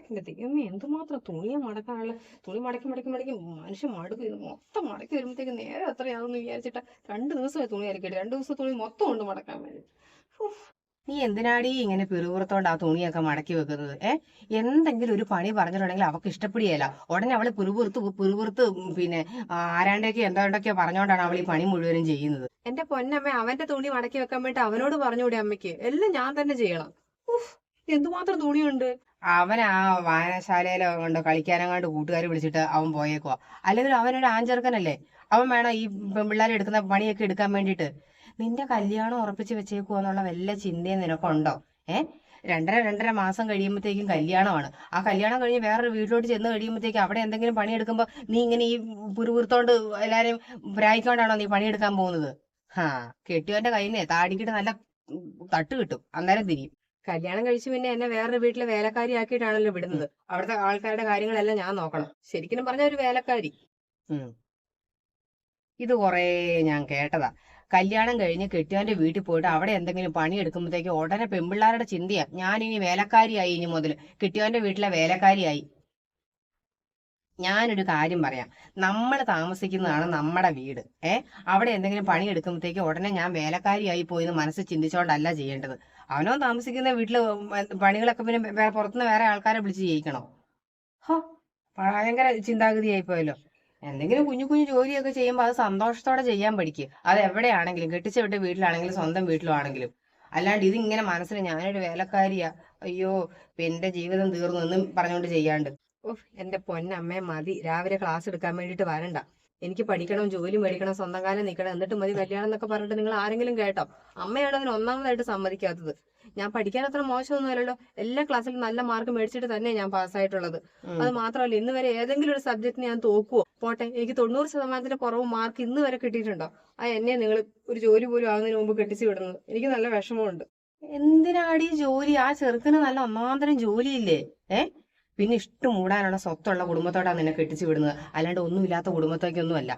എന്റെ ദൈവമേ എന്തുമാത്രം തുണിയെ മടക്കാനുള്ള തുണി മടക്കി മടക്കി മടക്കി മനുഷ്യൻ മടുക്കും ഇത് മൊത്തം മടക്കി വരുമ്പോഴത്തേക്ക് നേരെ അത്രയാണെന്ന് വിചാരിച്ചിട്ട് രണ്ട് ദിവസമായി തുണി അരക്കിട്ട് രണ്ട് ദിവസം തുണി മൊത്തം ഉണ്ട് മടക്കാൻ വേണ്ടി നീ എന്തിനാടി ഇങ്ങനെ പിറുപുറത്തോണ്ട് ആ തുണിയൊക്കെ മടക്കി വെക്കുന്നത്? ഏ? എന്തെങ്കിലും ഒരു പണി പറഞ്ഞിട്ടുണ്ടെങ്കിൽ അവക്ക് ഇഷ്ടപ്പെടുകയല്ല. ഉടനെ അവൾ പിറുപുറത്ത് പിറുപുറത്ത് പിന്നെ ആരാണ്ടൊക്കെ എന്താണ്ടൊക്കെ പറഞ്ഞോണ്ടാണ് അവൾ ഈ പണി മുഴുവനും ചെയ്യുന്നത്. എന്റെ പൊന്നമ്മ അവന്റെ തുണി മടക്കി വെക്കാൻ വേണ്ടി അവനോട് പറഞ്ഞുകൂടി അമ്മയ്ക്ക്? എല്ലാം ഞാൻ തന്നെ ചെയ്യണം. എന്തുമാത്രം തുണിയുണ്ട്? അവൻ ആ വായനശാലയിലോ കൊണ്ട് കളിക്കാനങ്ങാണ്ട് കൂട്ടുകാർ വിളിച്ചിട്ട് അവൻ പോയേക്കുവാ. അല്ലെങ്കിൽ അവനൊരു ആഞ്ചെറുക്കനല്ലേ അവൻ വേണം ഈ പെൺപിള്ളേരെ എടുക്കുന്ന പണിയൊക്കെ എടുക്കാൻ വേണ്ടിയിട്ട്? നിന്റെ കല്യാണം ഉറപ്പിച്ച് വെച്ചേക്കോ എന്നുള്ള വല്ല ചിന്തയും നിനക്കുണ്ടോ? ഏ? രണ്ടര രണ്ടര മാസം കഴിയുമ്പോഴത്തേക്കും കല്യാണമാണ്. ആ കല്യാണം കഴിഞ്ഞ് വേറൊരു വീട്ടിലോട്ട് ചെന്ന് കഴിയുമ്പോഴത്തേക്കും അവിടെ എന്തെങ്കിലും പണിയെടുക്കുമ്പോൾ നീ ഇങ്ങനെ ഈ പുരുപുറത്തോണ്ട് എല്ലാരെയും പ്രായിക്കൊണ്ടാണോ നീ പണിയെടുക്കാൻ പോകുന്നത്? ആ കെട്ടിയവന്റെ കയ്യിൽ നിന്ന് താടിക്കിട്ട് നല്ല തട്ട് കിട്ടും. അന്നേരം തിരിയും. കല്യാണം കഴിച്ച് പിന്നെ എന്നെ വേറൊരു വീട്ടിലെ വേലക്കാരി ആക്കിയിട്ടാണല്ലോ വിടുന്നത്. അവിടുത്തെ ആൾക്കാരുടെ കാര്യങ്ങളെല്ലാം ഞാൻ നോക്കണം. ശരിക്കും പറഞ്ഞ ഒരു വേലക്കാരി. ഇത് കുറേ ഞാൻ കേട്ടതാ. കല്യാണം കഴിഞ്ഞ് കെട്ടിയവന്റെ വീട്ടിൽ പോയിട്ട് അവിടെ എന്തെങ്കിലും പണി എടുക്കുമ്പോഴത്തേക്ക് ഉടനെ പെൺപിള്ളാരുടെ ചിന്തയാ. ഞാൻ ഇനി വേലക്കാരിയായി ഇനി മുതൽ കെട്ടിയവന്റെ വീട്ടിലെ വേലക്കാരിയായി. ഞാനൊരു കാര്യം പറയാം. നമ്മൾ താമസിക്കുന്നതാണ് നമ്മുടെ വീട്. ഏ? അവിടെ എന്തെങ്കിലും പണി എടുക്കുമ്പോഴത്തേക്ക് ഉടനെ ഞാൻ വേലക്കാരിയായി പോയി എന്ന് മനസ്സിൽ ചിന്തിച്ചോണ്ടല്ല ചെയ്യേണ്ടത്. അവനോ താമസിക്കുന്ന വീട്ടിൽ പണികളൊക്കെ പിന്നെ പുറത്തുനിന്ന് വേറെ ആൾക്കാരെ വിളിച്ച് ചെയ്യിക്കണോ? ഹോ ഭയങ്കര പോയല്ലോ. എന്തെങ്കിലും കുഞ്ഞു കുഞ്ഞു ജോലിയൊക്കെ ചെയ്യുമ്പോൾ അത് സന്തോഷത്തോടെ ചെയ്യാൻ പഠിക്കുക അത് എവിടെയാണെങ്കിലും കെട്ടിച്ച വിട്ട വീട്ടിലാണെങ്കിലും സ്വന്തം വീട്ടിലാണെങ്കിലും അല്ലാണ്ട് ഇതിങ്ങനെ മനസ്സിൽ ഞാനൊരു വേലക്കാരിയാ. അയ്യോ എന്റെ ജീവിതം തീർന്നു എന്നും പറഞ്ഞുകൊണ്ട് ചെയ്യാണ്ട്. ഉഫ്, എന്റെ പൊന്നമ്മേ മതി. രാവിലെ ക്ലാസ് എടുക്കാൻ വേണ്ടിട്ട് വരണ്ട. എനിക്ക് പഠിക്കണം ജോലി മേടിക്കണം സ്വന്തം കാലം നിൽക്കണം എന്നിട്ട് മതി കല്യാണം എന്നൊക്കെ പറഞ്ഞിട്ട് നിങ്ങൾ ആരെങ്കിലും കേട്ടോ. അമ്മയാണ് അതിന് ഒന്നാമതായിട്ട് സമ്മതിക്കാത്തത്. ഞാൻ പഠിക്കാൻ അത്ര മോശമൊന്നുമല്ലല്ലോ എല്ലാ ക്ലാസ്സിലും നല്ല മാർക്ക് മേടിച്ചിട്ട് തന്നെ ഞാൻ പാസ്സായിട്ടുള്ളത്. അത് മാത്രമല്ല ഇന്ന് വരെ ഏതെങ്കിലും ഒരു സബ്ജക്റ്റിന് ഞാൻ തോക്കുവോ? പോട്ടെ എനിക്ക് തൊണ്ണൂറ് ശതമാനത്തിന്റെ കുറവ് മാർക്ക് ഇന്ന് വരെ കിട്ടിയിട്ടുണ്ടോ? ആ എന്നെ നിങ്ങൾ ഒരു ജോലി പോലും ആകുന്നതിന് മുമ്പ് കെട്ടിച്ചു വിടുന്നത്. എനിക്ക് നല്ല വിഷമമുണ്ട്. എന്തിനാടി ജോലി? ആ ചെറുക്കന് നല്ല ഒന്നാന്തരം ജോലിയില്ലേ? ഏ? പിന്നെ ഇഷ്ടം മൂടാനുള്ള സ്വത്തുള്ള കുടുംബത്തോടാണ് നിന്നെ കെട്ടിച്ചു വിടുന്നത്. അല്ലാണ്ട് ഒന്നുമില്ലാത്ത കുടുംബത്തേക്കൊന്നും അല്ല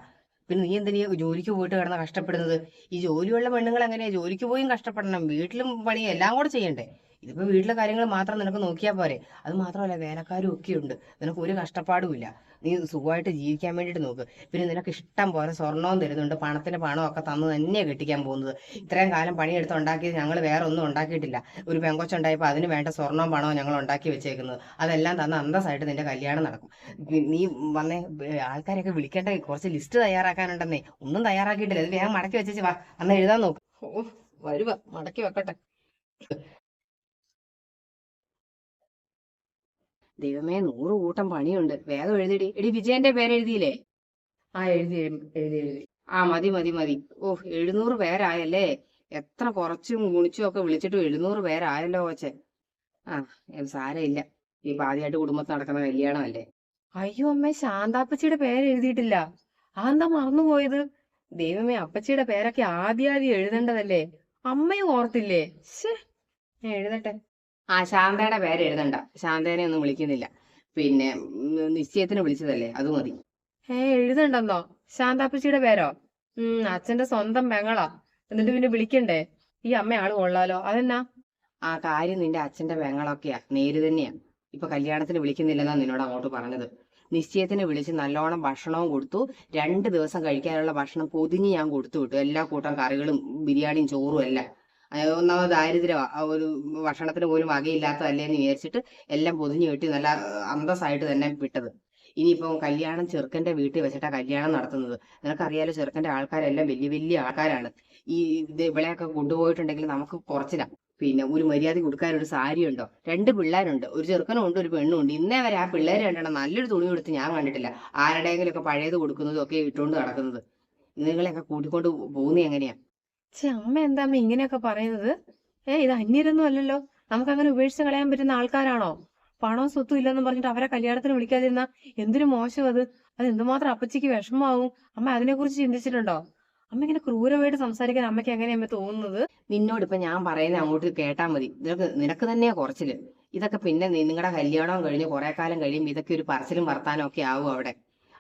പിന്നെ നീ എന്തിനാ ജോലിക്ക് പോയിട്ട് കിടന്ന് കഷ്ടപ്പെടുന്നത്? ഈ ജോലിയുള്ള പെണ്ണുങ്ങൾ എങ്ങനെയാ? ജോലിക്ക് പോയും കഷ്ടപ്പെടണം. വീട്ടിലും പണി എല്ലാം കൂടെ ചെയ്യണ്ടേ? ഇതിപ്പോ വീട്ടിലെ കാര്യങ്ങൾ മാത്രം നിനക്ക് നോക്കിയാൽ പോരെ. അത് മാത്രമല്ല വേലക്കാരും ഒക്കെ ഉണ്ട് നിനക്ക് ഒരു കഷ്ടപ്പാടുമില്ല നീ സുഖമായിട്ട് ജീവിക്കാൻ വേണ്ടിയിട്ട് നോക്ക്. പിന്നെ നിനക്ക് ഇഷ്ടം പോലെ സ്വർണവും തരുന്നുണ്ട്. പണത്തിന് പണവും ഒക്കെ തന്നു തന്നെയാണ് കെട്ടിക്കാൻ പോകുന്നത്. ഇത്രയും കാലം പണിയെടുത്ത് ഉണ്ടാക്കിയത് ഞങ്ങൾ വേറെ ഒന്നും ഉണ്ടാക്കിയിട്ടില്ല. ഒരു പെങ്കൊച്ചുണ്ടായപ്പോൾ അതിന് വേണ്ട സ്വർണവും പണവും ഞങ്ങൾ ഉണ്ടാക്കി വെച്ചേക്കുന്നത്. അതെല്ലാം തന്ന അന്തസ്സായിട്ട് നിന്റെ കല്യാണം നടക്കും. നീ വന്നേ ആൾക്കാരെയൊക്കെ വിളിക്കേണ്ട കുറച്ച് ലിസ്റ്റ് തയ്യാറാക്കാനുണ്ടെന്നേ. ഒന്നും തയ്യാറാക്കിയിട്ടില്ല. ഇത് വേഗം മടക്കി വെച്ചേച്ച് വാ. അന്ന് എഴുതാൻ നോക്ക്. ഓ വരുവാ. മടക്കി വെക്കട്ടെ. ദൈവമേ നൂറ് കൂട്ടം പണിയുണ്ട്. വേഗം എഴുതിടി. എടി വിജയന്റെ പേര് എഴുതിയില്ലേ ആ എഴുതി എഴുതി എഴുതി. ആ മതി മതി മതി. ഓ എഴുന്നൂറ് പേരായല്ലേ? എത്ര കുറച്ചും ഗുണിച്ചും ഒക്കെ വിളിച്ചിട്ട് എഴുന്നൂറ് പേരായല്ലോ കൊച്ചെ. ആ സാരമില്ല. ഈ ആദ്യമായിട്ട് കുടുംബത്തിൽ നടക്കുന്ന കല്യാണമല്ലേ. അയ്യോ അമ്മ ശാന്താപ്പച്ചിയുടെ പേര് എഴുതിയിട്ടില്ല. അതെന്താ മറന്നുപോയത്? ദൈവമേ അപ്പച്ചിയുടെ പേരൊക്കെ ആദ്യാദ്യം എഴുതേണ്ടതല്ലേ? അമ്മയും ഓർത്തില്ലേ? ഞാൻ എഴുതട്ടെ. ആ ശാന്തയുടെ പേര് എഴുതണ്ട. ശാന്തേനെ ഒന്നും വിളിക്കുന്നില്ല. പിന്നെ നിശ്ചയത്തിന് വിളിച്ചതല്ലേ? അത് മതി. ഏ എഴുതണ്ടെന്നോ? ശാന്താപ്പച്ചിയുടെ പേരോ? ഉം അച്ഛന്റെ സ്വന്തം പെങ്ങളാ? എന്നിട്ട് പിന്നെ വിളിക്കണ്ടേ? ഈ അമ്മ ആൾ കൊള്ളാലോ. അതെന്നാ? ആ കാര്യം നിന്റെ അച്ഛന്റെ പെങ്ങളൊക്കെയാ. നേര് തന്നെയാ. ഇപ്പൊ കല്യാണത്തിന് വിളിക്കുന്നില്ലെന്നാ നിന്നോട് അങ്ങോട്ട് പറഞ്ഞത്. നിശ്ചയത്തിന് വിളിച്ച് നല്ലോണം ഭക്ഷണവും കൊടുത്തു. രണ്ട് ദിവസം കഴിക്കാനുള്ള ഭക്ഷണം പൊതിഞ്ഞ് ഞാൻ കൊടുത്തു വിട്ടു. എല്ലാ കൂട്ടം കറികളും ബിരിയാണിയും ചോറും എല്ലാം. ഒന്നാമത് ദാരിദ്ര്യമാ ആ ഒരു ഭക്ഷണത്തിന് പോലും വകയില്ലാത്തതല്ലേ എന്ന് വിചാരിച്ചിട്ട് എല്ലാം പൊതിഞ്ഞു കെട്ടി നല്ല അന്തസ്സായിട്ട് തന്നെ വിട്ടത്. ഇനിയിപ്പം കല്യാണം ചെറുക്കന്റെ വീട്ടിൽ വെച്ചിട്ടാ കല്യാണം നടത്തുന്നത്. നിനക്കറിയാലോ ചെറുക്കന്റെ ആൾക്കാരെല്ലാം വലിയ വലിയ ആൾക്കാരാണ്. ഈ ഇത് ഇവിടെയൊക്കെ കൊണ്ടുപോയിട്ടുണ്ടെങ്കിൽ നമുക്ക് കുറച്ചിലാ. പിന്നെ ഒരു മര്യാദ കൊടുക്കാൻ ഒരു സാരി ഉണ്ടോ രണ്ട് പിള്ളേരുണ്ട്. ഒരു ചെറുക്കനും ഉണ്ട് ഒരു പെണ്ണും ഉണ്ട് ഇന്നേ വരെ ആ പിള്ളേർ രണ്ടെണ്ണം നല്ലൊരു തുണി കൊടുത്ത് ഞാൻ കണ്ടിട്ടില്ല. ആരുടെയെങ്കിലും ഒക്കെ പഴയത് കൊടുക്കുന്നതും ഒക്കെ ഇട്ടുകൊണ്ട് നടക്കുന്നത്. നിങ്ങളെയൊക്കെ കൂട്ടിക്കൊണ്ട് പോകുന്നത് എങ്ങനെയാ? ഛെ അമ്മ എന്താ അമ്മ ഇങ്ങനെയൊക്കെ പറയുന്നത്? ഏ ഇത് അന്യരൊന്നും അല്ലല്ലോ. നമുക്ക് അങ്ങനെ ഉപേക്ഷിച്ച് കളയാൻ പറ്റുന്ന ആൾക്കാരാണോ? പണവും സ്വത്തും ഇല്ലെന്ന് പറഞ്ഞിട്ട് അവരെ കല്യാണത്തിന് വിളിക്കാതിരുന്ന എന്തൊരു മോശം അത് അത് എന്തുമാത്രം അപ്പച്ചിക്ക് വിഷമാവും അമ്മ അതിനെക്കുറിച്ച് ചിന്തിച്ചിട്ടുണ്ടോ? അമ്മ ഇങ്ങനെ ക്രൂരമായിട്ട് സംസാരിക്കാൻ അമ്മയ്ക്ക് എങ്ങനെയാ അമ്മ തോന്നുന്നത്? നിന്നോട് ഇപ്പൊ ഞാൻ പറയുന്നത് അങ്ങോട്ട് കേട്ടാ മതി. നിനക്ക് നിനക്ക് തന്നെയാ കുറച്ചിൽ. ഇതൊക്കെ പിന്നെ നിങ്ങളുടെ കല്യാണം കഴിഞ്ഞ് കുറെ കാലം കഴിയുമ്പോൾ ഇതൊക്കെ ഒരു പറച്ചിലും വർത്താനം ഒക്കെ ആവും അവിടെ.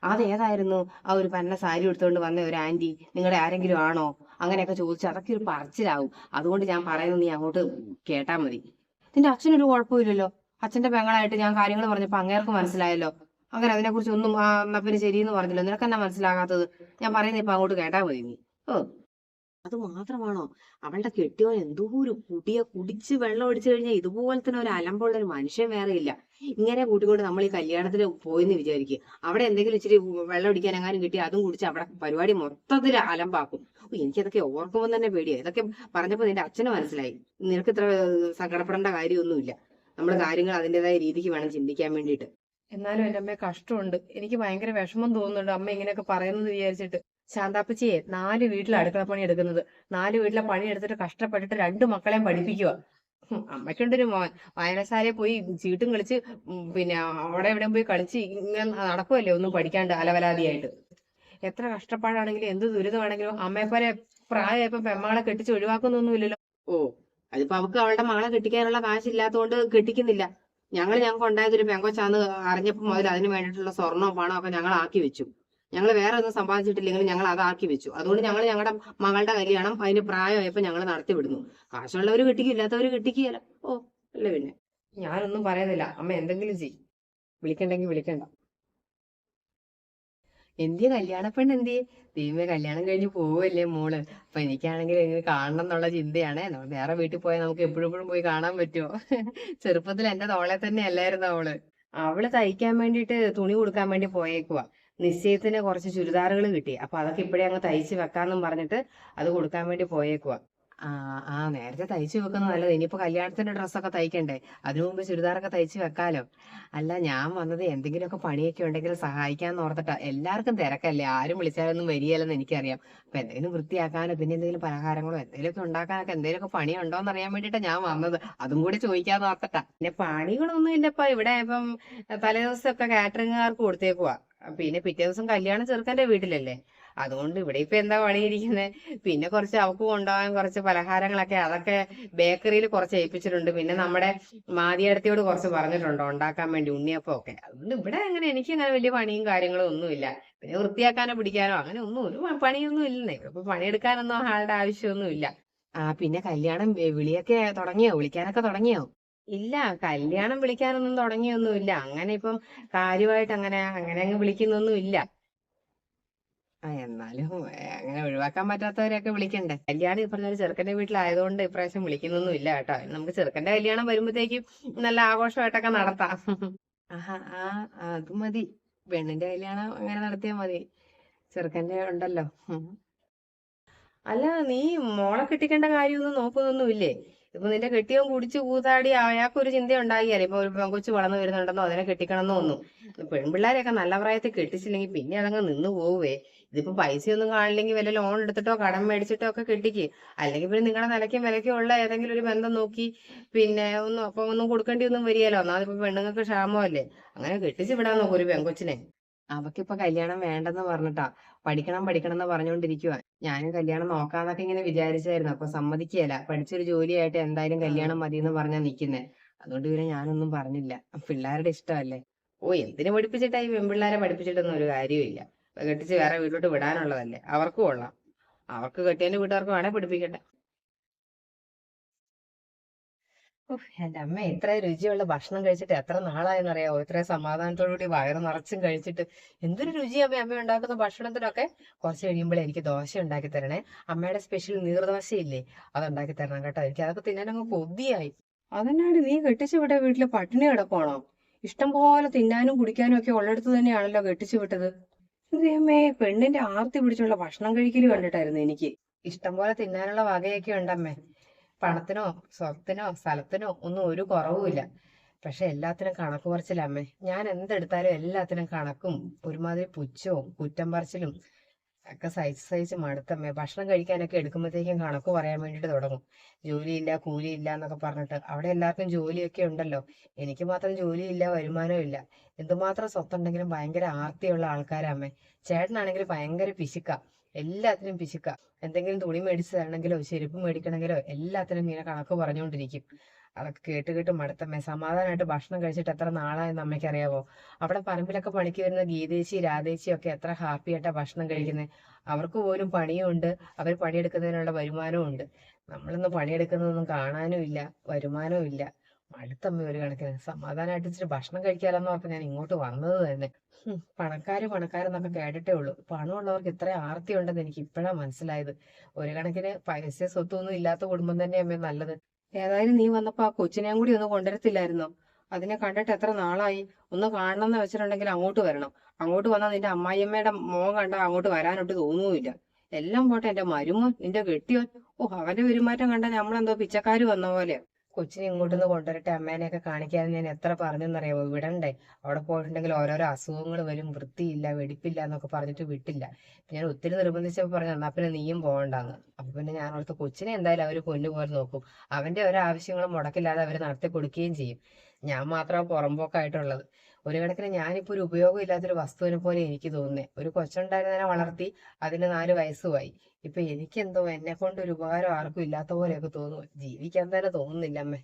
അതേതായിരുന്നു ആ ഒരു പന്ന സാരി എടുത്തുകൊണ്ട് വന്ന ഒരു ആന്റി നിങ്ങളുടെ ആരെങ്കിലും ആണോ? അങ്ങനെയൊക്കെ ചോദിച്ചു അതൊക്കെ ഒരു പറച്ചിലാവും. അതുകൊണ്ട് ഞാൻ പറയുന്നത് നീ അങ്ങോട്ട് കേട്ടാ മതി. നിന്റെ അച്ഛനൊരു കുഴപ്പമില്ലല്ലോ. അച്ഛന്റെ പെങ്ങളായിട്ട് ഞാൻ കാര്യങ്ങൾ പറഞ്ഞപ്പോ അങ്ങേർക്ക് മനസ്സിലായല്ലോ. അങ്ങനെ അതിനെക്കുറിച്ച് ഒന്നും ആ പിന്നെ ശരിയെന്ന് പറഞ്ഞില്ല. നിനക്കെന്നാ മനസ്സിലാകാത്തത്? ഞാൻ പറയുന്നത് ഇപ്പൊ അങ്ങോട്ട് കേട്ടാ മതി നീ. ഓ. അത് മാത്രമാണോ? അവളുടെ കെട്ടിയോ എന്തോ ഒരു കുടിയെ കുടിച്ച് വെള്ളം ഒടിച്ചു കഴിഞ്ഞാൽ ഇതുപോലെ തന്നെ ഒരു അലമ്പുള്ള ഒരു മനുഷ്യൻ വേറെ ഇല്ല. ഇങ്ങനെ കൂട്ടിക്കൊണ്ട് നമ്മൾ ഈ കല്യാണത്തിന് പോയെന്ന് വിചാരിക്കും. അവിടെ എന്തെങ്കിലും ഇച്ചിരി വെള്ളം ഒടിക്കാൻ എങ്ങാനും കിട്ടി അതും കുടിച്ച് അവിടെ പരിപാടി മൊത്തത്തിൽ അലമ്പാക്കും. എനിക്കതൊക്കെ ഓർക്കുമ്പോൾ തന്നെ പേടിയാ. ഇതൊക്കെ പറഞ്ഞപ്പോൾ നിന്റെ അച്ഛന് മനസ്സിലായി. നിനക്ക് ഇത്ര സങ്കടപ്പെടേണ്ട കാര്യമൊന്നുമില്ല. നമ്മൾ കാര്യങ്ങൾ അതിന്റെതായ രീതിക്ക് വേണം ചിന്തിക്കാൻ വേണ്ടിയിട്ട്. എന്നാലും എന്റെ അമ്മയെ കഷ്ടമുണ്ട്. എനിക്ക് ഭയങ്കര വിഷമം തോന്നുന്നുണ്ട് അമ്മ ഇങ്ങനെയൊക്കെ പറയുന്നത് വിചാരിച്ചിട്ട്. ശാന്താപ്പച്ചിയെ നാല് വീട്ടിൽ അടുക്കള പണി എടുക്കുന്നത്. നാല് വീട്ടിലെ പണി എടുത്തിട്ട് കഷ്ടപ്പെട്ടിട്ട് രണ്ടു മക്കളെയും പഠിപ്പിക്കുക അമ്മയ്ക്കുണ്ടൊരു മോൻ. വായനശാലയിൽ പോയി ചീട്ടും കളിച്ച് പിന്നെ അവിടെ എവിടെ പോയി കളിച്ച് ഇങ്ങനെ നടക്കുമല്ലേ ഒന്നും പഠിക്കാണ്ട് അലവലാതിയായിട്ട്. എത്ര കഷ്ടപ്പാടാണെങ്കിലും എന്ത് ദുരിതമാണെങ്കിലും അമ്മയെ പോലെ പ്രായമായപ്പോ പെമ്മകളെ കെട്ടിച്ച് ഒഴിവാക്കുന്നൊന്നുമില്ലല്ലോ. ഓ അതിപ്പോ അവക്ക് അവളുടെ മകളെ കെട്ടിക്കാനുള്ള കാശില്ലാത്തതുകൊണ്ട് കെട്ടിക്കുന്നില്ല. ഞങ്ങൾ ഞങ്ങൾക്ക് ഉണ്ടായതൊരു പെങ്കൊച്ചാന്ന് അറിഞ്ഞപ്പോൾ മുതൽ അതിന് വേണ്ടിയിട്ടുള്ള സ്വർണവും പണവും ഒക്കെ ഞങ്ങൾ ആക്കി വെച്ചു. ഞങ്ങൾ വേറെ ഒന്നും സമ്പാദിച്ചിട്ടില്ലെങ്കിലും ഞങ്ങൾ അത് ആക്കി വെച്ചു. അതുകൊണ്ട് ഞങ്ങൾ ഞങ്ങളുടെ മകളുടെ കല്യാണം അതിന് പ്രായമായപ്പോൾ ഞങ്ങൾ നടത്തി വിടുന്നു. കാശുള്ളവർ കിട്ടിക്കും ഇല്ലാത്തവർ കിട്ടിക്കുകയല്ല. ഓ അല്ല പിന്നെ? ഞാനൊന്നും പറയുന്നില്ല. അമ്മ എന്തെങ്കിലും ചെയ്യും. വിളിക്കണ്ടെങ്കിൽ വിളിക്കണ്ട. എന്തിയ കല്യാണ പെണ്ണ് എന്തിയെ? ദൈവമേ കല്യാണം കഴിഞ്ഞ് പോവല്ലേ മോൾ. അപ്പൊ എനിക്കാണെങ്കിൽ ഇങ്ങനെ കാണണം എന്നുള്ള ചിന്തയാണേ. നമ്മൾ വേറെ വീട്ടിൽ പോയാൽ നമുക്ക് എപ്പോഴും പോയി കാണാൻ പറ്റുമോ ചെറുപ്പത്തിൽ എന്റെ തോളെ തന്നെ അല്ലായിരുന്നു അവൾ? അവൾ തയ്ക്കാൻ വേണ്ടിട്ട് തുണി കൊടുക്കാൻ വേണ്ടി പോയേക്കുവാ. നിശ്ചയത്തിന് കുറച്ച് ചുരിദാറുകൾ കിട്ടി. അപ്പൊ അതൊക്കെ ഇപ്പോഴേ അങ്ങ് തയ്ച്ച് വെക്കാന്നും പറഞ്ഞിട്ട് അത് കൊടുക്കാൻ വേണ്ടി പോയേക്കുവാ. ആ നേരത്തെ തയ്ച്ചു വെക്കുന്നത് നല്ലത്. ഇനിയിപ്പോ കല്യാണത്തിന്റെ ഡ്രസ്സൊക്കെ തയ്ക്കണ്ടേ? അതിനു മുമ്പ് ചുരിദാറൊക്കെ തയ്ച്ച് വെക്കാലോ. അല്ല ഞാൻ വന്നത് എന്തെങ്കിലുമൊക്കെ പണിയൊക്കെ ഉണ്ടെങ്കിൽ സഹായിക്കാന്ന് ഓർത്തിട്ടാ. എല്ലാവർക്കും തിരക്കല്ലേ? ആരും വിളിച്ചാലൊന്നും വരികയില്ലെന്ന് എനിക്കറിയാം. അപ്പൊ എന്തെങ്കിലും വൃത്തിയാക്കാനോ പിന്നെ എന്തെങ്കിലും പലഹാരങ്ങളോ എന്തെങ്കിലുമൊക്കെ ഉണ്ടാക്കാനൊക്കെ എന്തെങ്കിലുമൊക്കെ പണി ഉണ്ടോന്ന് അറിയാൻ വേണ്ടിട്ടാ ഞാൻ വന്നത്. അതും കൂടി ചോദിക്കാന്ന് ഓർത്തിട്ടാ. പിന്നെ പണികളൊന്നും ഇല്ലപ്പാ. ഇവിടെ ഇപ്പം തലേ ദിവസമൊക്കെ കാറ്ററിംഗുകാർക്ക് കൊടുത്തേക്കുവാ. പിന്നെ പിറ്റേ ദിവസം കല്യാണം ചെറുക്കന്റെ വീട്ടിലല്ലേ? അതുകൊണ്ട് ഇവിടെ ഇപ്പൊ എന്താ പണിയിരിക്കുന്നത് പിന്നെ കുറച്ച് അവക്ക് കൊണ്ടുപോകാൻ കുറച്ച് പലഹാരങ്ങളൊക്കെ അതൊക്കെ ബേക്കറിയിൽ കുറച്ച് ഏൽപ്പിച്ചിട്ടുണ്ട്. പിന്നെ നമ്മുടെ മാതിയടത്തിയോട് കുറച്ച് പറഞ്ഞിട്ടുണ്ട് ഉണ്ടാക്കാൻ വേണ്ടി ഉണ്ണിയപ്പം ഒക്കെ. അതുകൊണ്ട് ഇവിടെ അങ്ങനെ എനിക്ക് അങ്ങനെ വലിയ പണിയും കാര്യങ്ങളും ഒന്നുമില്ല. പിന്നെ വൃത്തിയാക്കാനോ പിടിക്കാനോ അങ്ങനെ ഒന്നും ഒരു പണിയൊന്നും ഇല്ലെന്നേ ഇപ്പൊ പണിയെടുക്കാനൊന്നും ആളുടെ ആവശ്യമൊന്നും ഇല്ല ആ പിന്നെ കല്യാണം വിളിയൊക്കെ തുടങ്ങിയോ? വിളിക്കാനൊക്കെ തുടങ്ങിയോ? ഇല്ല കല്യാണം വിളിക്കാനൊന്നും തുടങ്ങിയൊന്നുമില്ല. അങ്ങനെ ഇപ്പം കാര്യമായിട്ട് അങ്ങനെ അങ്ങനെ അങ്ങ് വിളിക്കുന്നൊന്നും ഇല്ല ആ എന്നാലും അങ്ങനെ ഒഴിവാക്കാൻ പറ്റാത്തവരെയൊക്കെ വിളിക്കണ്ടേ? കല്യാണം ഈ പറഞ്ഞ ചെറുക്കന്റെ വീട്ടിലായതുകൊണ്ട് ഇപ്രാവശ്യം വിളിക്കുന്നൊന്നും ഇല്ല കേട്ടോ. നമുക്ക് ചെറുക്കന്റെ കല്യാണം വരുമ്പോഴത്തേക്കും നല്ല ആഘോഷമായിട്ടൊക്കെ നടത്താം. ആഹാ ആ അത് മതി. പെണ്ണിന്റെ കല്യാണം അങ്ങനെ നടത്തിയാൽ മതി. ചെറുക്കന്റെ ഉണ്ടല്ലോ. അല്ല നീ മോളെ കെട്ടിക്കേണ്ട കാര്യമൊന്നും നോക്കുന്നൊന്നും ഇല്ലേ ഇപ്പൊ നിന്റെ കെട്ടിയവൻ കുടിച്ചു കൂത്താടി അയാൾക്കൊരു ചിന്ത ഉണ്ടായില്ലേ ഇപ്പൊ ഒരു പെങ്കൊച്ചു വളർന്നു വരുന്നുണ്ടെന്നോ? അതിനെ കെട്ടിക്കണമെന്നോ ഒന്നും. പെൺപിള്ളേരെയൊക്കെ നല്ല പ്രായത്തിൽ കെട്ടിച്ചില്ലെങ്കിൽ പിന്നെ അതങ്ങ് നിന്ന് പോവേ. ഇതിപ്പോ പൈസയൊന്നും കാണില്ലെങ്കിൽ വല്ല ലോൺ എടുത്തിട്ടോ കടം മേടിച്ചിട്ടോ ഒക്കെ കെട്ടിക്ക്. അല്ലെങ്കിൽ പിന്നെ നിങ്ങളുടെ നിലയ്ക്കും വിലയ്ക്കും ഉള്ള ഏതെങ്കിലും ഒരു ബന്ധം നോക്കി പിന്നെ ഒന്നും അപ്പൊ ഒന്നും കൊടുക്കേണ്ടി ഒന്നും വരികയല്ലോ ഒന്നാമത് ഇപ്പൊ പെണ്ണുങ്ങൾക്ക് ക്ഷാമമല്ലേ? അങ്ങനെ കെട്ടിച്ച് വിടാൻ നോക്കും ഒരു പെങ്കൊച്ചിനെ അവക്കിപ്പൊ കല്യാണം വേണ്ടെന്ന് പറഞ്ഞിട്ടാ. പഠിക്കണം പഠിക്കണം എന്ന് പറഞ്ഞുകൊണ്ടിരിക്കുവാ ഞാനും കല്യാണം നോക്കാന്നൊക്കെ ഇങ്ങനെ വിചാരിച്ചായിരുന്നു. അപ്പൊ സമ്മതിക്കുകയല്ല പഠിച്ചൊരു ജോലിയായിട്ട് എന്തായാലും കല്യാണം മതി എന്ന് പറഞ്ഞാ നിക്കുന്നേ. അതുകൊണ്ട് പിന്നെ ഞാനൊന്നും പറഞ്ഞില്ല. പിള്ളേരുടെ ഇഷ്ടമല്ലേ? ഓ എന്തിനു പഠിപ്പിച്ചിട്ടാ ഈ പെൺപിള്ളേരെ പഠിപ്പിച്ചിട്ടൊന്നും ഒരു കാര്യമില്ല കെട്ടിച്ച് വേറെ വീട്ടിലോട്ട് വിടാനുള്ളതല്ലേ? അവർക്കും കൊള്ളാം. അവർക്ക് കെട്ടിയതിന്റെ വീട്ടുകാർക്ക് വേണേ പഠിപ്പിക്കട്ടെ. എന്റെ അമ്മ എത്ര രുചിയുള്ള ഭക്ഷണം കഴിച്ചിട്ട് എത്ര നാളായെന്നറിയാവോ? ഇത്ര സമാധാനത്തോടുകൂടി വയറ് നിറച്ചും കഴിച്ചിട്ട്. എന്തൊരു രുചിയാ അമ്മ ഉണ്ടാക്കുന്ന ഭക്ഷണത്തിനൊക്കെ? കുറച്ച് കഴിയുമ്പോൾ എനിക്ക് ദോശ ഉണ്ടാക്കി തരണേ. അമ്മയുടെ സ്പെഷ്യൽ നീർദോശ ഇല്ലേ അത് ഉണ്ടാക്കി തരണം കേട്ടോ. എനിക്ക് അതൊക്കെ തിന്നാനങ്ങ് കൊതിയായി. അതിനാണ് നീ കെട്ടിച്ചു വിട്ട വീട്ടിൽ പട്ടിണി കിടക്കുവാണോ? ഇഷ്ടം പോലെ തിന്നാനും കുടിക്കാനും ഒക്കെ ഉള്ളിടത്ത് തന്നെയാണല്ലോ കെട്ടിച്ചു വിട്ടത്. അമ്മേ പെണ്ണിന്റെ ആർത്തി പിടിച്ചുള്ള ഭക്ഷണം കഴിക്കൽ കണ്ടിട്ടായിരുന്നു എനിക്ക്. ഇഷ്ടം പോലെ തിന്നാനുള്ള വകയൊക്കെ ഉണ്ടമ്മേ. പണത്തിനോ സ്വത്തിനോ സ്ഥലത്തിനോ ഒന്നും ഒരു കുറവുമില്ല പക്ഷെ എല്ലാത്തിനും കണക്ക് പറച്ചിലമ്മേ ഞാൻ എന്തെടുത്താലും എല്ലാത്തിനും കണക്കും ഒരുമാതിരി പുച്ഛവും കുറ്റം പറച്ചിലും ഒക്കെ സഹിച്ച് സഹിച്ച് മടുത്തമ്മേ. ഭക്ഷണം കഴിക്കാനൊക്കെ എടുക്കുമ്പോഴത്തേക്കും കണക്ക് പറയാൻ വേണ്ടിയിട്ട് തുടങ്ങും. ജോലിയില്ല കൂലിയില്ല എന്നൊക്കെ പറഞ്ഞിട്ട്. അവിടെ എല്ലാവർക്കും ജോലിയൊക്കെ ഉണ്ടല്ലോ. എനിക്ക് മാത്രം ജോലിയില്ല വരുമാനവും ഇല്ല. എന്തുമാത്രം സ്വത്തുണ്ടെങ്കിലും ഭയങ്കര ആർത്തിയുള്ള ആൾക്കാരമ്മേ ചേട്ടനാണെങ്കിൽ ഭയങ്കര പിശുക്ക. എല്ലാത്തിനും പിശുക്ക എന്തെങ്കിലും തുണി മേടിച്ച് തരണമെങ്കിലോ ചെരുപ്പ് മേടിക്കണമെങ്കിലോ എല്ലാത്തിനും ഇങ്ങനെ കണക്ക് പറഞ്ഞുകൊണ്ടിരിക്കും. അതൊക്കെ കേട്ട് കേട്ട് മടുത്തമ്മേ സമാധാനമായിട്ട് ഭക്ഷണം കഴിച്ചിട്ട് എത്ര നാളായെന്ന് അമ്മയ്ക്ക് അറിയാവോ അവിടെ പറമ്പിലൊക്കെ പണിക്ക് വരുന്ന ഗീതേച്ചി രാധേച്ചി ഒക്കെ എത്ര ഹാപ്പി ആയിട്ടാ ഭക്ഷണം കഴിക്കുന്നത് അവർക്ക് പോലും പണിയുണ്ട്. അവർ പണിയെടുക്കുന്നതിനുള്ള വരുമാനവും ഉണ്ട് നമ്മളൊന്നും പണിയെടുക്കുന്നതൊന്നും കാണാനും ഇല്ല വരുമാനവും ഇല്ല അടുത്തമ്മ ഒരു കണക്കിന് സമാധാനമായിട്ട് ഇച്ചിരി ഭക്ഷണം കഴിക്കാലെന്ന് ഓർത്ത് ഞാൻ ഇങ്ങോട്ട് വന്നത് തന്നെ. പണക്കാര് പണക്കാരെന്നൊക്കെ കേട്ടിട്ടേ ഉള്ളൂ. പണമുള്ളവർക്ക് ഇത്ര ആർത്തി ഉണ്ടെന്ന് എനിക്ക് ഇപ്പോഴാ മനസ്സിലായത്. ഒരു കണക്കിന് പൈസ സ്വത്തൊന്നും ഇല്ലാത്ത കുടുംബം തന്നെ അമ്മേ നല്ലത്. ഏതായാലും നീ വന്നപ്പോ ആ കൊച്ചിനെയും കൂടി ഒന്ന് കൊണ്ടുവരത്തില്ലായിരുന്നോ? അതിനെ കണ്ടിട്ട് എത്ര നാളായി? ഒന്ന് കാണണം എന്ന് വെച്ചിട്ടുണ്ടെങ്കിൽ അങ്ങോട്ട് വരണം. അങ്ങോട്ട് വന്നാൽ നിന്റെ അമ്മായിയമ്മയുടെ മോൻ കണ്ടാൽ അങ്ങോട്ട് വരാനൊട്ട് തോന്നുകയില്ല എല്ലാം പോട്ടെ എന്റെ മരുമോൻ നിന്റെ കെട്ടിയോൻ. ഓ അവന്റെ പെരുമാറ്റം കണ്ടാൽ നമ്മളെന്തോ പിച്ചക്കാര് വന്ന പോലെ കൊച്ചിനെ ഇങ്ങോട്ടൊന്ന് കൊണ്ടുവരട്ടെ അമ്മേനെയൊക്കെ കാണിക്കാതെ ഞാൻ എത്ര പറഞ്ഞെന്നറിയാമോ വിടണ്ടേ. അവിടെ പോയിട്ടുണ്ടെങ്കിൽ ഓരോരോ അസുഖങ്ങൾ വരും വൃത്തിയില്ല വെടിപ്പില്ല എന്നൊക്കെ പറഞ്ഞിട്ട് വിട്ടില്ല. ഞാൻ ഒത്തിരി നിർബന്ധിച്ചപ്പോൾ പറഞ്ഞു എന്നാ പിന്നെ നീയും പോകണ്ടാന്ന്. അപ്പൊ പിന്നെ ഞാൻ അവിടുത്തെ കൊച്ചിനെ എന്തായാലും അവർ പൊന്നുപോലെ നോക്കും. അവന്റെ ഓരോ മുടക്കില്ലാതെ അവർ നടത്തി കൊടുക്കുകയും ചെയ്യും. ഞാൻ മാത്രമാണ് പുറമ്പോക്കായിട്ടുള്ളത് ഒരു കണക്കിന് ഞാനിപ്പോൾ ഒരു ഉപയോഗം ഇല്ലാത്തൊരു വസ്തുവിനെ പോലെ എനിക്ക് തോന്നുന്നേ. ഒരു കൊച്ചുണ്ടായിരുന്നതിനെ വളർത്തി അതിന് നാല് വയസ്സുമായി. ഇപ്പൊ എനിക്കെന്തോ എന്നെ കൊണ്ട് ഒരു ഉപകാരം ആർക്കും ഇല്ലാത്ത പോലെയൊക്കെ തോന്നുന്നു. ജീവിക്കാൻ തന്നെ തോന്നുന്നില്ല അമ്മേ.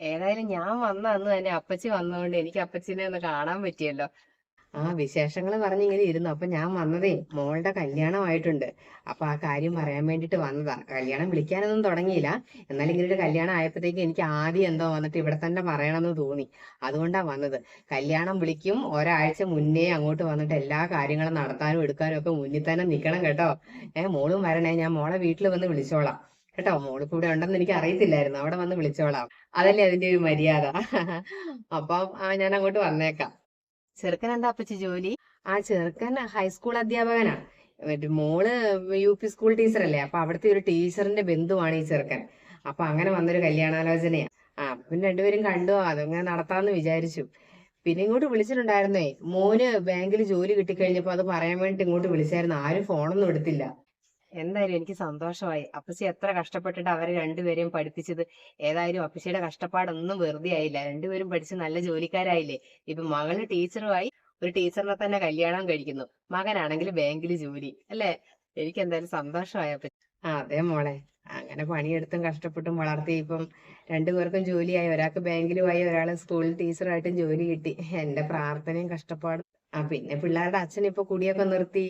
ഏതായാലും ഞാൻ വന്ന അന്ന് തന്നെ അപ്പച്ചി വന്നതുകൊണ്ട് എനിക്ക് അപ്പച്ചിനെ ഒന്ന് കാണാൻ പറ്റിയല്ലോ. ആ വിശേഷങ്ങൾ പറഞ്ഞിങ്ങനെ ഇരുന്നു. അപ്പൊ ഞാൻ വന്നതേ മോളുടെ കല്യാണമായിട്ടുണ്ട്. അപ്പൊ ആ കാര്യം പറയാൻ വേണ്ടിട്ട് വന്നതാ. കല്യാണം വിളിക്കാനൊന്നും തുടങ്ങിയില്ല. എന്നാൽ ഇങ്ങനെ ഒരു കല്യാണം ആയപ്പോഴത്തേക്ക് എനിക്ക് ആദ്യം എന്തോ വന്നിട്ട് ഇവിടെ തന്നെ പറയണമെന്ന് തോന്നി. അതുകൊണ്ടാ വന്നത്. കല്യാണം വിളിക്കും. ഒരാഴ്ച മുന്നേ അങ്ങോട്ട് വന്നിട്ട് എല്ലാ കാര്യങ്ങളും നടത്താനും എടുക്കാനും ഒക്കെ മുന്നിൽ തന്നെ നിൽക്കണം കേട്ടോ. ഏഹ് മോളും വരണേ. ഞാൻ മോളെ വീട്ടിൽ വന്ന് വിളിച്ചോളാം. കേട്ടോ മോൾ കൂടെ ഉണ്ടെന്ന് എനിക്ക് അറിയത്തില്ലായിരുന്നു. അവിടെ വന്ന് വിളിച്ചോളാം. അതല്ലേ അതിന്റെ ഒരു മര്യാദ? അപ്പം ഞാൻ അങ്ങോട്ട് വന്നേക്കാം. ചെറുക്കൻ എന്താ അപ്പച്ചി ജോലി? ആ ചെറുക്കൻ ഹൈസ്കൂൾ അധ്യാപകനാണ്. മോൾ യു പി സ്കൂൾ ടീച്ചറല്ലേ അപ്പൊ അവിടുത്തെ ഒരു ടീച്ചറിന്റെ ബന്ധുവാണ് ഈ ചെറുക്കൻ. അപ്പൊ അങ്ങനെ വന്നൊരു കല്യാണാലോചനയാ. ആ പിന്നെ രണ്ടുപേരും കണ്ടു. അതങ്ങനെ നടത്താന്ന് വിചാരിച്ചു. പിന്നെ ഇങ്ങോട്ട് വിളിച്ചിട്ടുണ്ടായിരുന്നേ. മോന് ബാങ്കിൽ ജോലി കിട്ടിക്കഴിഞ്ഞപ്പോ അത് പറയാൻ വേണ്ടി ഇങ്ങോട്ട് വിളിച്ചായിരുന്നു. ആരും ഫോണൊന്നും എടുത്തില്ല. എന്തായാലും എനിക്ക് സന്തോഷമായി. അപ്പച്ചി എത്ര കഷ്ടപ്പെട്ടിട്ട് അവരെ രണ്ടുപേരെയും പഠിപ്പിച്ചത്. ഏതായാലും അപ്പച്ചിയുടെ കഷ്ടപ്പാടൊന്നും വെറുതെ ആയില്ല. രണ്ടുപേരും പഠിച്ച് നല്ല ജോലിക്കാരായില്ലേ? ഇപ്പൊ മകൾ ടീച്ചറുമായി ഒരു ടീച്ചറിനെ തന്നെ കല്യാണം കഴിക്കുന്നു. മകനാണെങ്കിൽ ബാങ്കിൽ ജോലി. അല്ലേ? എനിക്ക് എന്തായാലും സന്തോഷമായ അപ്പച്ചി. അതെ മോളെ. അങ്ങനെ പണിയെടുത്തും കഷ്ടപ്പെട്ടും വളർത്തി ഇപ്പം രണ്ടുപേർക്കും ജോലിയായി. ഒരാൾക്ക് ബാങ്കിലുമായി ഒരാൾ സ്കൂളിൽ ടീച്ചറായിട്ടും ജോലി കിട്ടി. എന്റെ പ്രാർത്ഥനയും കഷ്ടപ്പാടും ആ പിന്നെ പിള്ളേരുടെ അച്ഛൻ ഇപ്പൊ കുടിയൊക്കെ നിർത്തി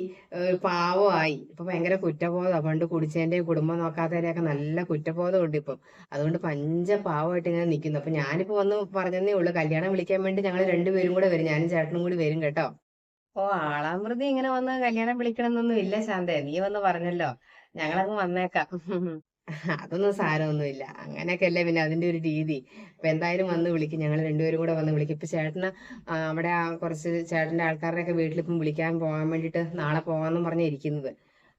പാവമായി. ഇപ്പൊ ഭയങ്കര കുറ്റബോധം. പണ്ട് കുടിച്ചതിന്റെ കുടുംബം നോക്കാത്തതിന്റെയൊക്കെ നല്ല കുറ്റബോധം ഉണ്ട് ഇപ്പം. അതുകൊണ്ട് പഞ്ച പാവമായിട്ട് ഇങ്ങനെ നിൽക്കുന്നു അപ്പൊ ഞാനിപ്പോ വന്ന് പറഞ്ഞതേ ഉള്ളൂ. കല്യാണം വിളിക്കാൻ വേണ്ടി ഞങ്ങൾ രണ്ടുപേരും കൂടെ വരും. ഞാനും ചേട്ടനും കൂടി വരും കേട്ടോ. ഓ ആളാമൃതി ഇങ്ങനെ വന്ന് കല്യാണം വിളിക്കണമെന്നൊന്നും ഇല്ല ശാന്തേ. നീ വന്ന് പറഞ്ഞല്ലോ. ഞങ്ങളങ്ങ് വന്നേക്കാം. അതൊന്നും സാരമൊന്നുമില്ല. അങ്ങനെയൊക്കെ അല്ലേ പിന്നെ അതിന്റെ ഒരു രീതി. അപ്പൊ എന്തായാലും വന്ന് വിളിക്കും. ഞങ്ങൾ രണ്ടുപേരും കൂടെ വന്ന് വിളിക്കും. ഇപ്പൊ ചേട്ടന് അവിടെ ആ കുറച്ച് ചേട്ടന്റെ ആൾക്കാരുടെ ഒക്കെ വീട്ടിൽ ഇപ്പം വിളിക്കാൻ പോകാൻ വേണ്ടിയിട്ട് നാളെ പോകാന്നും പറഞ്ഞാ ഇരിക്കുന്നത്.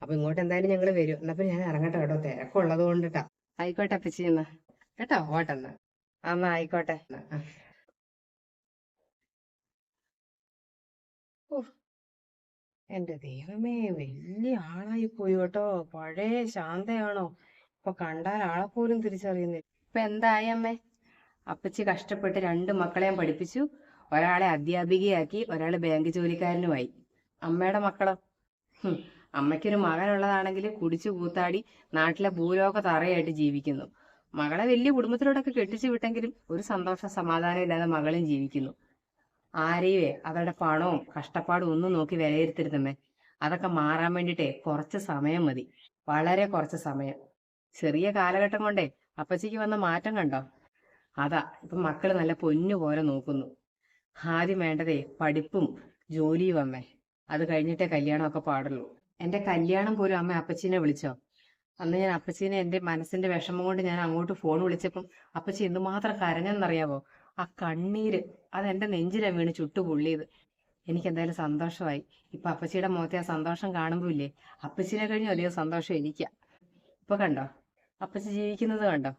അപ്പൊ ഇങ്ങോട്ട് എന്തായാലും ഞങ്ങൾ വരും. എന്നാ പിന്നെ ഞാൻ ഇറങ്ങട്ടെ കേട്ടോ. തിരക്കുള്ളത് കൊണ്ടിട്ടാ. ആയിക്കോട്ടെ അപ്പച്ചി എന്നാ. കേട്ടോ? ഓട്ടെന്നാ എന്നാ. ആയിക്കോട്ടെ. എന്റെ ദൈവമേ വലിയ ആളായി പോയി കേട്ടോ. പഴയ ശാന്തയാണോ? ഇപ്പൊ കണ്ടാൽ ആളെ പോലും തിരിച്ചറിയുന്നില്ല. ഇപ്പൊ എന്തായി അമ്മേ? അപ്പച്ചി കഷ്ടപ്പെട്ട് രണ്ട് മക്കളെയും പഠിപ്പിച്ചു. ഒരാളെ അധ്യാപികയാക്കി ഒരാൾ ബാങ്ക് ജോലിക്കാരനുമായി. അമ്മയുടെ മക്കളോ? അമ്മയ്ക്കൊരു മകനുള്ളതാണെങ്കിൽ കുടിച്ചു കൂത്താടി നാട്ടിലെ ഭൂലോക തറയായിട്ട് ജീവിക്കുന്നു. മകളെ വലിയ കുടുംബത്തിലൂടെയൊക്കെ കെട്ടിച്ചു വിട്ടെങ്കിലും ഒരു സന്തോഷ സമാധാനം ഇല്ലാതെ മകളും ജീവിക്കുന്നു. ആരെയുവേ? അവരുടെ പണവും കഷ്ടപ്പാടും ഒന്നും നോക്കി വിലയിരുത്തരുതമ്മേ അതൊക്കെ മാറാൻ വേണ്ടിട്ടേ കുറച്ച് സമയം മതി. വളരെ കുറച്ച് സമയം. ചെറിയ കാലഘട്ടം കൊണ്ടേ അപ്പച്ചിക്ക് വന്ന മാറ്റം കണ്ടോ? അതാ ഇപ്പൊ മക്കൾ നല്ല പൊന്നു പോലെ നോക്കുന്നു. ആദ്യം വേണ്ടതേ പഠിപ്പും ജോലിയും അമ്മേ. അത് കഴിഞ്ഞിട്ടേ കല്യാണമൊക്കെ പാടുള്ളൂ. എന്റെ കല്യാണം പോലും അമ്മ അപ്പച്ചീനെ വിളിച്ചോ? അന്ന് ഞാൻ അപ്പച്ചീനെ എന്റെ മനസ്സിന്റെ വിഷമം കൊണ്ട് ഞാൻ അങ്ങോട്ട് ഫോൺ വിളിച്ചപ്പം അപ്പച്ചി എന്തുമാത്രം കരഞ്ഞെന്നറിയാവോ? ആ കണ്ണീര് അത് എന്റെ നെഞ്ചിലാ വീണ് ചുട്ടു പൊള്ളിയത് എനിക്ക് എന്തായാലും സന്തോഷമായി. ഇപ്പൊ അപ്പച്ചിയുടെ മുഖത്തെ ആ സന്തോഷം കാണുമ്പോ ഇല്ലേ? അപ്പച്ചിനെ കഴിഞ്ഞ വലിയ സന്തോഷം എനിക്കാ. ഇപ്പൊ കണ്ടോ? അപ്പച്ചി ജീവിക്കുന്നത് കണ്ടോ?